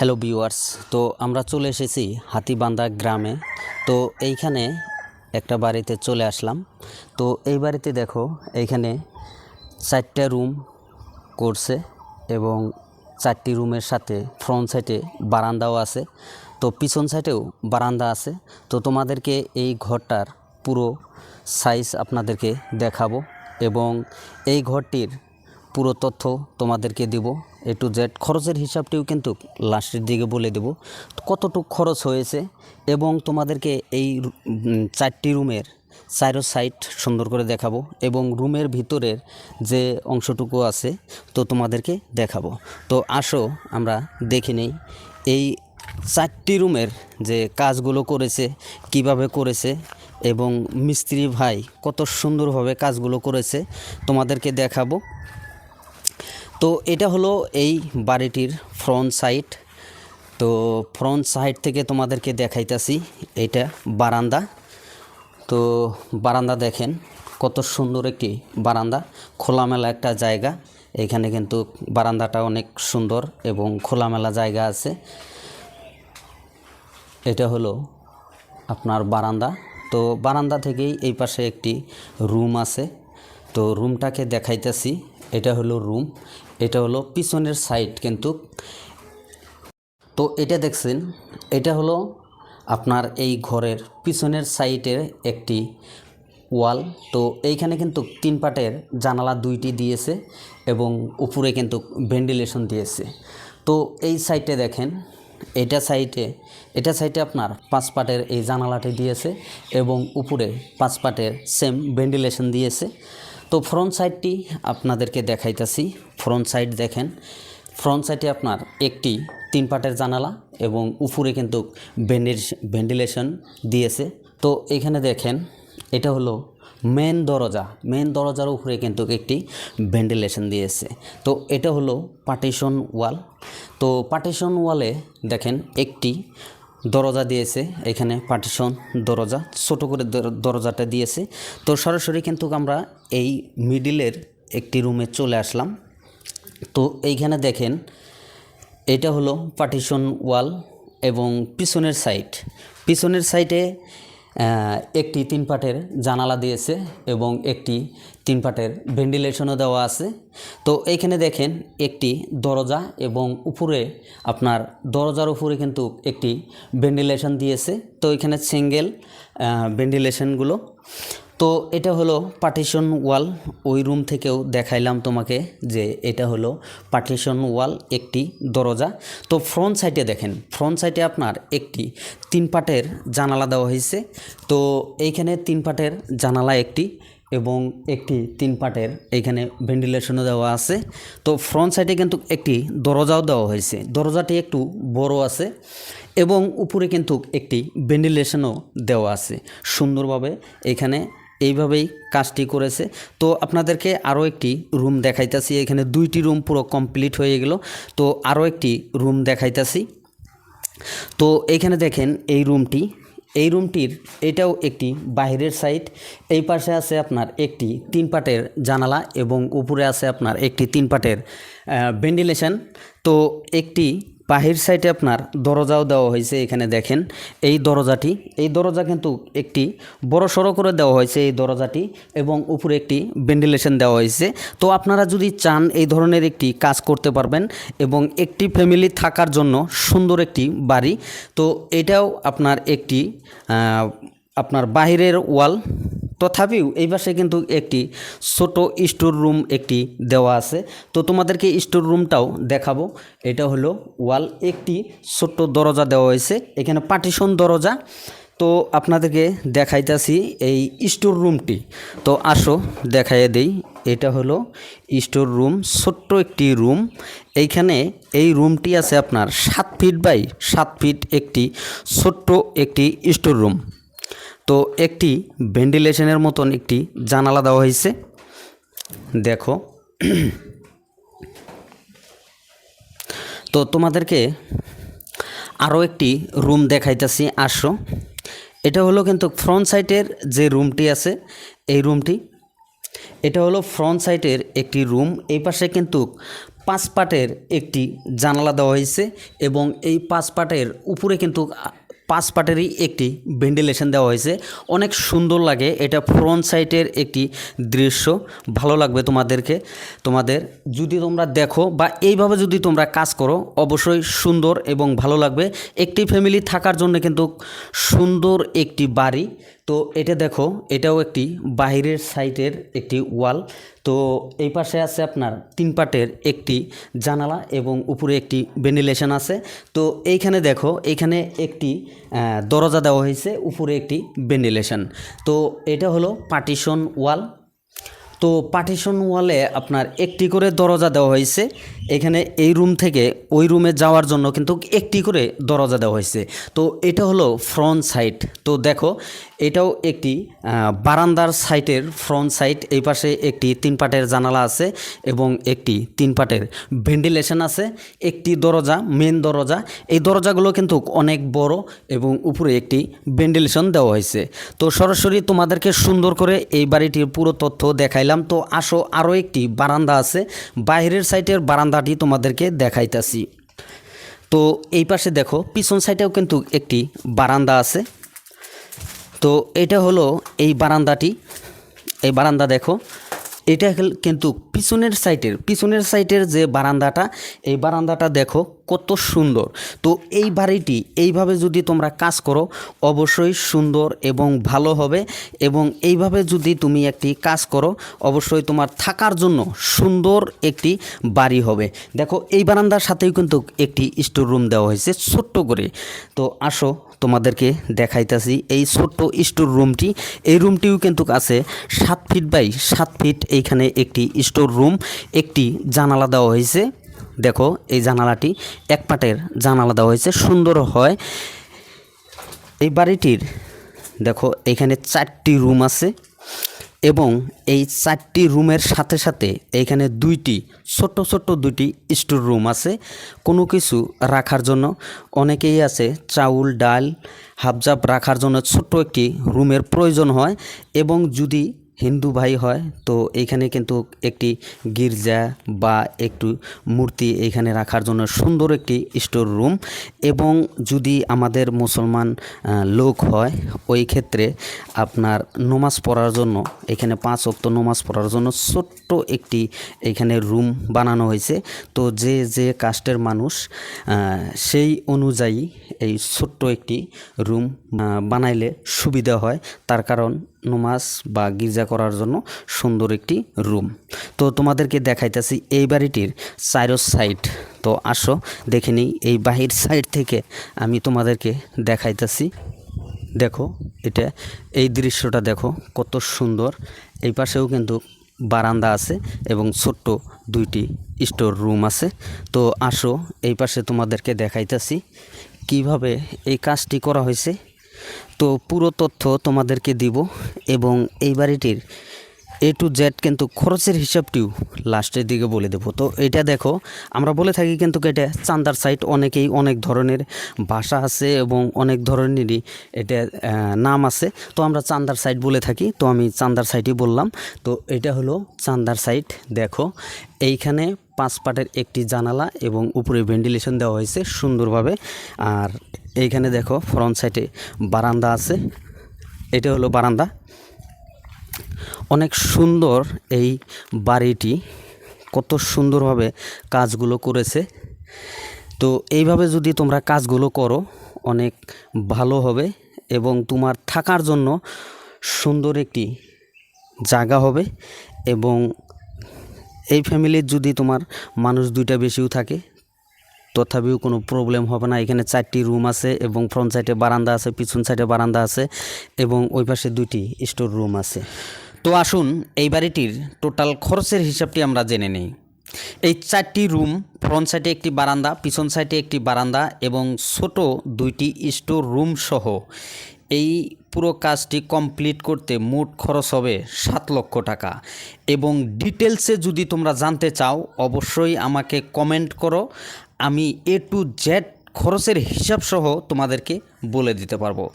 Hello viewers, তো আমরা চলে এসেছি হাতিবান্ধা গ্রামে। তো এইখানে একটা বাড়িতে চলে আসলাম। তো এই বাড়িতে দেখো, এইখানে চারটা রুম করছে এবং চারটি রুমের সাথে ফ্রন্ট সাইডে বারান্দাও আছে। তো পিছন সাইডেও বারান্দা আছে। তো তোমাদেরকে এই ঘরটার পুরো সাইজ আপনাদেরকে দেখাবো এবং এই ঘরটির পুরো তথ্য তোমাদেরকে দেব এ টু জেড খরচের হিসাবটিও কিন্তু লাস্টের দিকে বলে দেব। কতটুক খরচ হয়েছে এবং তোমাদেরকে এই চারটি রুমের চারো সাইড সুন্দর করে দেখাবো এবং রুমের ভিতরের যে অংশটুকু আছে তো তোমাদেরকে দেখাবো। তো আসো আমরা দেখে নেই। এই চারটি রুমের যে কাজগুলো করেছে, কীভাবে করেছে এবং মিস্ত্রি ভাই কত সুন্দরভাবে কাজগুলো করেছে তোমাদেরকে দেখাবো। তো এটা হলো এই বাড়িটির ফ্রন্ট সাইড তো ফ্রন্ট সাইড থেকে তোমাদেরকে দেখাইতাছি এটা বারান্দা। তো বারান্দা দেখেন, কত সুন্দর একটি বারান্দা। খোলামেলা একটা জায়গা, এখানে কিন্তু বারান্দাটা অনেক সুন্দর এবং খোলামেলা জায়গা আছে। এটা হলো আপনার বারান্দা। তো বারান্দা থেকেই এই পাশে একটি রুম আছে। তো রুমটাকে দেখাইতেছি, এটা হলো রুম। এটা হলো পিছনের সাইড কিন্তু। তো এটা দেখছেন, এটা হলো আপনার এই ঘরের পিছনের সাইডের একটি ওয়াল। তো এইখানে কিন্তু তিন পাটের জানালা দুইটি দিয়েছে এবং উপরে কিন্তু ভেন্টিলেশন দিয়েছে। তো এই সাইডে দেখেন, এটা সাইডে এটা সাইডে আপনার পাঁচ পাটের এই জানালাটি দিয়েছে এবং উপরে পাঁচ পাটের সেম ভেন্টিলেশন দিয়েছে। তো ফ্রন্ট সাইডটি আপনাদেরকে দেখাইতেছি। ফ্রন্ট সাইড দেখেন। ফ্রন্ট সাইডে আপনার একটি তিন পাটের জানালা এবং উপরে কিন্তু ভেন্টিলেশন দিয়েছে। তো এখানে দেখেন, এটা হলো মেন দরজা। মেন দরজার উপরে কিন্তু একটি ভেন্টিলেশন দিয়েছে। তো এটা হলো পার্টিশন ওয়াল তো পার্টিশন ওয়ালে দেখেন, একটি দরজা দিয়েছে, এখানে পার্টিশন দরজা, ছোটো করে দরজাটা দিয়েছে। তো সরাসরি কিন্তু আমরা এই মিডিলের একটি রুমে চলে আসলাম। তো এইখানে দেখেন, এটা হলো পার্টিশন ওয়াল এবং পিছনের সাইড পিছনের সাইডে একটি তিন পাটের জানালা দিয়েছে এবং একটি তিন পাটের ভেন্টিলেশনও দেওয়া আছে। তো এইখানে দেখেন একটি দরজা এবং উপরে আপনার দরজার উপরে কিন্তু একটি ভেন্টিলেশন দিয়েছে। তো এখানে সিঙ্গেল ভেন্টিলেশনগুলো। তো এটা হলো পার্টিশন ওয়াল ওই রুম থেকেও দেখাইলাম তোমাকে যে এটা হলো পার্টিশন ওয়াল একটি দরজা। তো ফ্রন্ট সাইডে দেখেন ফ্রন্ট সাইডে আপনার একটি তিন পাটের জানালা দেওয়া হয়েছে। তো এইখানে তিন পাটের জানালা একটি এবং একটি তিন পাটের এইখানে ভেন্টিলেশনও দেওয়া আছে। তো ফ্রন্ট সাইডে কিন্তু একটি দরজাও দেওয়া হয়েছে। দরজাটি একটু বড় আছে এবং উপরে কিন্তু একটি ভেন্টিলেশনও দেওয়া আছে। সুন্দরভাবে এখানে এইভাবেই কাজটি করেছে। তো আপনাদেরকে আরও একটি রুম দেখাইতাছি। এখানে দুইটি রুম পুরো কমপ্লিট হয়ে গেল। তো আরও একটি রুম দেখাইতাছি। তো এইখানে দেখেন এই রুমটি। এই রুমটির এটাও একটি বাইরের সাইড। এই পাশে আছে আপনার একটি তিন পাটের জানালা এবং উপরে আছে আপনার একটি তিন পাটের ভেন্টিলেশন। তো একটি বাহির সাইডে আপনার দরজাও দেওয়া হয়েছে এখানে দেখেন। এই দরজাটি, এই দরজা কিন্তু একটি বড় সড়ো করে দেওয়া হয়েছে এই দরজাটি এবং উপরে একটি ভেন্টিলেশন দেওয়া হয়েছে। তো আপনারা যদি চান এই ধরনের একটি কাজ করতে পারবেন এবং একটি ফ্যামিলি থাকার জন্য সুন্দর একটি বাড়ি, তো এটাও আপনার একটি আপনার বাহিরের ওয়াল তথাপিও এই পাশে কিন্তু একটি ছোট স্টোর রুম একটি দেওয়া আছে। তো তোমাদেরকে স্টোর রুমটাও দেখাবো। এটা হলো ওয়াল, একটি ছোট্ট দরজা দেওয়া হয়েছে। এখানে পার্টিশন দরজা। তো আপনাদেরকে দেখাইতেছি এই স্টোর রুমটি। তো আসো, দেখাইয়ে দেই। এটা হলো স্টোর রুম, ছোট্ট একটি রুম। এইখানে এই রুমটি আছে আপনার সাত ফিট বাই সাত ফিট একটি ছোট্ট একটি স্টোর রুম। তো একটি ভেন্টিলেশনের মতন একটি জানালা দেওয়া হয়েছে। দেখো। তো তোমাদেরকে আরও একটি রুম দেখাইতেছি, আসো। এটা হলো কিন্তু ফ্রন্ট সাইডের যে রুমটি আছে, এই রুমটি। এটা হলো ফ্রন্ট সাইডের একটি রুম, এই পাশে কিন্তু পাঁচ পাটের একটি জানালা দেওয়া হয়েছে এবং এই পাঁচ পাটের উপরে কিন্তু পাঁচ পাটেরই একটি ভেন্টিলেশন দেওয়া হয়েছে। অনেক সুন্দর লাগে। এটা ফ্রন্ট সাইডের একটি দৃশ্য। ভালো লাগবে তোমাদেরকে। তোমাদের যদি তোমরা দেখো বা এইভাবে যদি তোমরা কাজ করো, অবশ্যই সুন্দর এবং ভালো লাগবে। একটি ফ্যামিলি থাকার জন্য কিন্তু সুন্দর একটি বাড়ি। তো এটা দেখো, এটাও একটি বাহিরের সাইটের একটি ওয়াল। তো এই পাশে আছে আপনার তিন পাটের একটি জানালা এবং উপরে একটি ভেন্টিলেশন আছে। তো এইখানে দেখো, এইখানে একটি দরজা দেওয়া হয়েছে, উপরে একটি ভেন্টিলেশন। তো এটা হলো পার্টিশন ওয়াল। তো পার্টিশন ওয়ালে আপনার একটি করে দরজা দেওয়া হয়েছে। এখানে এই রুম থেকে ওই রুমে যাওয়ার জন্য কিন্তু একটি করে দরজা দেওয়া হয়েছে। তো এটা হলো ফ্রন্ট সাইড তো দেখো, এটাও একটি বারান্দার সাইটের ফ্রন্ট সাইড এই পাশে একটি তিন পাটের জানালা আছে এবং একটি তিন পাটের ভেন্টিলেশন আছে। একটি দরজা মেন দরজা। এই দরজাগুলো কিন্তু অনেক বড় এবং উপরে একটি ভেন্টিলেশন দেওয়া হয়েছে। তো সরাসরি তোমাদেরকে সুন্দর করে এই বাড়িটির পুরো তথ্য দেখাইলাম। তো আসো আরও একটি বারান্দা আছে। বাইরের সাইডের বারান্দাটি তোমাদেরকে দেখাইতাছি। তো এই পাশে দেখো, পিছন সাইডেও কিন্তু একটি বারান্দা আছে। তো এটা হলো এই বারান্দাটি। এই বারান্দা দেখো, এটা কিন্তু পিছনের সাইটের পিছনের সাইটের যে বারান্দাটা, এই বারান্দাটা দেখো কত সুন্দর। তো এই বাড়িটি এইভাবে যদি তোমরা কাজ করো, অবশ্যই সুন্দর এবং ভালো হবে এবং এইভাবে যদি তুমি একটি কাজ করো, অবশ্যই তোমার থাকার জন্য সুন্দর একটি বাড়ি হবে। দেখো, এই বারান্দার সাথেও কিন্তু একটি স্টোর রুম দেওয়া হয়েছে, ছোট্ট করে। তো আসো, তোমাদেরকে দেখাইতেছি এই ছোট্ট স্টোর রুমটি। এই রুমটিও কিন্তু আছে সাত ফিট বাই সাত ফিট, এইখানে একটি স্টোর রুম, একটি জানালা দেওয়া হয়েছে। দেখো, এই জানালাটি এক পাটের জানালা দেওয়া হয়েছে, সুন্দর হয়। এই বাড়িটির, দেখো, এখানে চারটি রুম আছে এবং এই চারটি রুমের সাথে সাথে এইখানে দুইটি ছোট্ট ছোট্ট দুইটি স্টোর রুম আছে। কোনো কিছু রাখার জন্য অনেকেই আছে চাউল, ডাল হাবজাব রাখার জন্য ছোট্ট একটি রুমের প্রয়োজন হয় এবং যদি হিন্দু ভাই হয়, তো এইখানে কিন্তু একটি গির্জা বা একটু মূর্তি এইখানে রাখার জন্য সুন্দর একটি স্টোর রুম এবং যদি আমাদের মুসলমান লোক হয়, ওই ক্ষেত্রে আপনার নমাজ পড়ার জন্য, এখানে পাঁচ অক্ত নমাজ পড়ার জন্য ছোট্ট একটি এখানে রুম বানানো হয়েছে। তো যে যে কাস্টের মানুষ সেই অনুযায়ী এই ছোট্ট একটি রুম বানাইলে সুবিধা হয়। তার কারণ নমাজ বা গির্জা করার জন্য সুন্দর একটি রুম। তো তোমাদেরকে দেখাইতেছি এই বাড়িটির চাইরো সাইড। তো আসো, দেখে নিই এই বাহির সাইড থেকে আমি তোমাদেরকে দেখাইতেছি। দেখো, এটা এই দৃশ্যটা দেখো, কত সুন্দর। এই পাশেও কিন্তু বারান্দা আছে এবং ছোট্ট দুইটি স্টোর রুম আছে। তো আসো, এই পাশে তোমাদেরকে দেখাইতেছি কীভাবে এই কাজটি করা হয়েছে। তো পুরো তথ্য তোমাদেরকে দিব এবং এই বাড়িটির এ টু জেড কিন্তু খরচের হিসাবটিও লাস্টের দিকে বলে দেবো। তো এটা দেখো, আমরা বলে থাকি কিন্তু এটা চান্দার সাইট অনেকেই অনেক ধরনের ভাষা আছে এবং অনেক ধরনেরই এটা নাম আছে। তো আমরা চান্দার সাইট বলে থাকি, তো আমি চান্দার সাইটই বললাম। তো এটা হলো চান্দার সাইট দেখো। এইখানে পাঁচ পাটের একটি জানালা এবং উপরে ভেন্টিলেশন দেওয়া হয়েছে সুন্দরভাবে। আর এইখানে দেখো, ফ্রন্ট সাইডে বারান্দা আছে। এটা হলো বারান্দা। অনেক সুন্দর এই বাড়িটি। কত সুন্দরভাবে কাজগুলো করেছে। তো এইভাবে যদি তোমরা কাজগুলো করো, অনেক ভালো হবে এবং তোমার থাকার জন্য সুন্দর একটি জায়গা হবে এবং এই ফ্যামিলির যদি তোমার মানুষ দুইটা বেশিও থাকে, তথাপিও কোনো প্রবলেম হবে না। এখানে চারটি রুম আছে এবং ফ্রন্ট সাইডে বারান্দা আছে, পিছন সাইডে বারান্দা আছে এবং ওই পাশে দুইটি স্টোর রুম আছে। তো আসুন, এই বাড়িটির টোটাল খরচের হিসাবটি আমরা জেনে নেই। এই চারটি রুম ফ্রন্ট সাইডে একটি বারান্দা, পিছন সাইডে একটি বারান্দা এবং ছোট দুইটি স্টোর রুম সহ এই পুরো কাজটি কমপ্লিট করতে মোট খরচ হবে সাত লক্ষ টাকা। এবং ডিটেলসে যদি তোমরা জানতে চাও, অবশ্যই আমাকে কমেন্ট করো। আমি এ টু জেড খরচের হিসাব সহ তোমাদেরকে বলে দিতে পারব।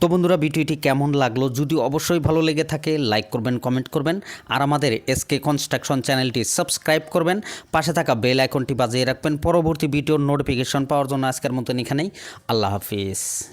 তো বন্ধুরা, ভিডিওটি কেমন লাগল? যদি অবশ্যই ভালো লেগে থাকে লাইক করবেন কমেন্ট করবেন। আর আমাদের এসকে কনস্ট্রাকশন চ্যানেলটি সাবস্ক্রাইব করবেন। পাশে থাকা বেল আইকনটি বাজিয়ে রাখবেন। পরবর্তী ভিডিওর নোটিফিকেশন পাওয়ার জন্য আজকের মতন এখানেই। আল্লাহ হাফিজ।